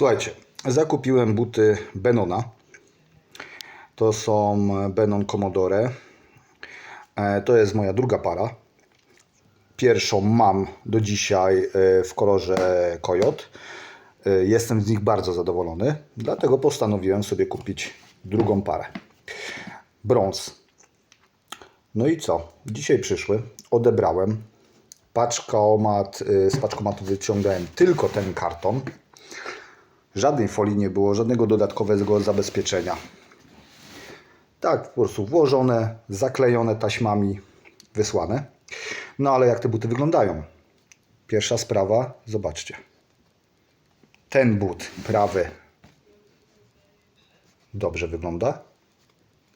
Słuchajcie, zakupiłem buty Benona. To są Benon Commodore. E, To jest moja druga para. Pierwszą mam do dzisiaj e, w kolorze. E, Jestem z nich bardzo zadowolony, dlatego postanowiłem sobie kupić drugą parę. Brąz. No i co? Dzisiaj przyszły, odebrałem. Paczkomat, z paczkomatu wyciągałem tylko ten karton. Żadnej folii nie było, żadnego dodatkowego zabezpieczenia. Tak, po prostu włożone, zaklejone taśmami, wysłane. No ale jak te buty wyglądają? Pierwsza sprawa, zobaczcie. Ten but prawy dobrze wygląda.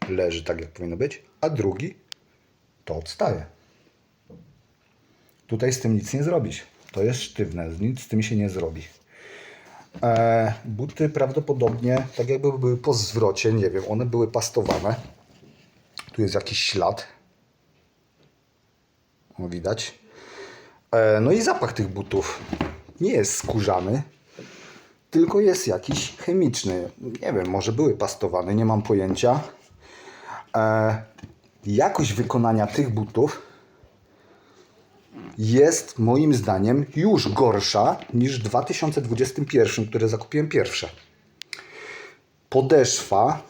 Leży tak, jak powinno być. A drugi to odstaje. Tutaj z tym nic nie zrobisz. To jest sztywne, nic z tym się nie zrobi. E, buty prawdopodobnie, tak jakby były po zwrocie, nie wiem, one były pastowane. Tu jest jakiś ślad. O, widać. E, no i zapach tych butów nie jest skórzany, tylko jest jakiś chemiczny. Nie wiem, może były pastowane, nie mam pojęcia. E, jakość wykonania tych butów jest moim zdaniem już gorsza niż w 2021, które zakupiłem pierwsze. Podeszwa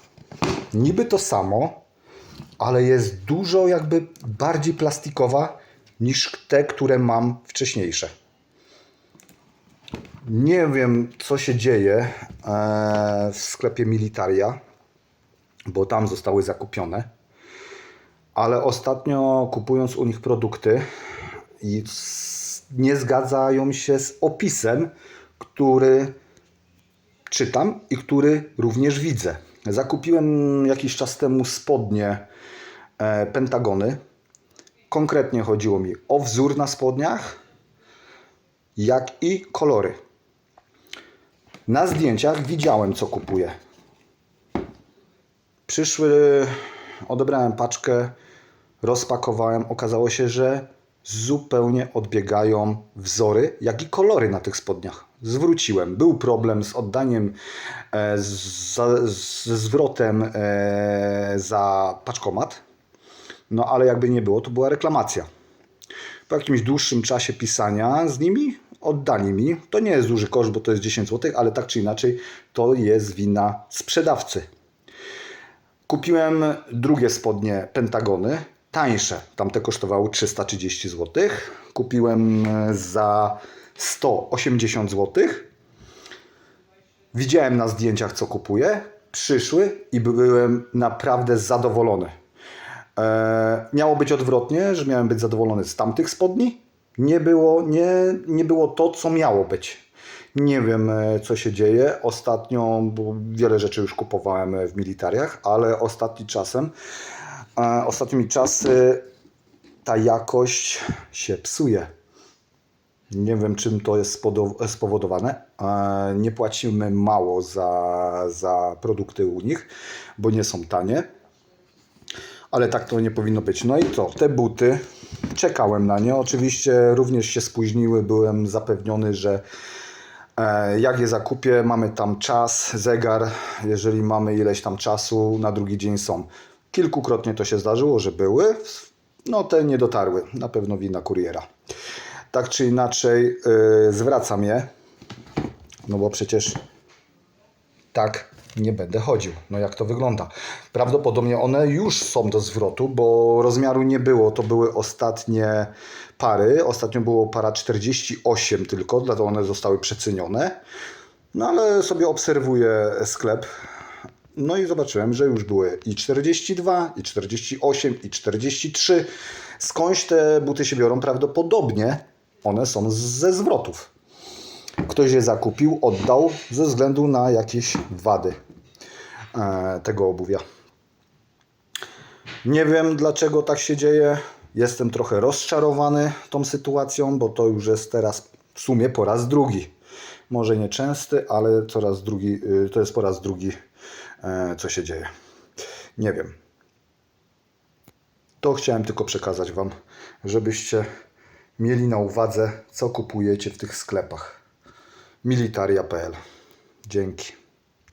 niby to samo, ale jest dużo jakby bardziej plastikowa niż te, które mam wcześniejsze. Nie wiem, co się dzieje e, w sklepie Militaria, bo tam zostały zakupione. Ale ostatnio kupując u nich produkty i nie zgadzają się z opisem, który czytam i który również widzę. Zakupiłem jakiś czas temu spodnie e, Pentagony. Konkretnie chodziło mi o wzór na spodniach, jak i kolory. Na zdjęciach widziałem, co kupuję. Przyszły, odebrałem paczkę, rozpakowałem. Okazało się, że zupełnie odbiegają wzory, jak i kolory na tych spodniach. Zwróciłem. Był problem z oddaniem, e, ze zwrotem e, za paczkomat. No ale jakby nie było, to była reklamacja. Po jakimś dłuższym czasie pisania z nimi oddali mi. To nie jest duży koszt, bo to jest 10 zł, ale tak czy inaczej to jest wina sprzedawcy. Kupiłem drugie spodnie Pentagony, tańsze. Tamte kosztowały 330 zł. Kupiłem e, za 180 zł. Widziałem na zdjęciach, co kupuję. Przyszły i byłem naprawdę zadowolony. E, miało być odwrotnie, że miałem być zadowolony z tamtych spodni. Nie było, nie, nie było to, co miało być. Nie wiem, e, co się dzieje. Ostatnio, bo wiele rzeczy już kupowałem w militariach, ale ostatnim czasem, ostatnimi czasy ta jakość się psuje. Nie wiem, czym to jest spowodowane. Nie płacimy mało za, za produkty u nich, bo nie są tanie. Ale tak to nie powinno być. No i co? Te buty, czekałem na nie. Oczywiście również się spóźniły. Byłem zapewniony, że e, jak je zakupię, mamy tam czas, zegar. Jeżeli mamy ileś tam czasu, na drugi dzień są. Kilkukrotnie to się zdarzyło, że były. No te nie dotarły. Na pewno wina kuriera. Tak czy inaczej, yy, zwracam je. No bo przecież tak nie będę chodził. No jak to wygląda? Prawdopodobnie one już są do zwrotu, bo rozmiaru nie było. To były ostatnie pary. Ostatnio było para 48 tylko, dlatego one zostały przecenione. No ale sobie obserwuję sklep. No i zobaczyłem, że już były i 42, i 48, i 43. Skądś te buty się biorą? Prawdopodobnie one są ze zwrotów. Ktoś je zakupił, oddał ze względu na jakieś wady e, tego obuwia. Nie wiem dlaczego tak się dzieje. Jestem trochę rozczarowany tą sytuacją, bo to już jest teraz w sumie po raz drugi. Może nie częsty, ale coraz drugi, y, to jest po raz drugi, co się dzieje. Nie wiem. To chciałem tylko przekazać Wam, żebyście mieli na uwadze, co kupujecie w tych sklepach. Militaria.pl Dzięki.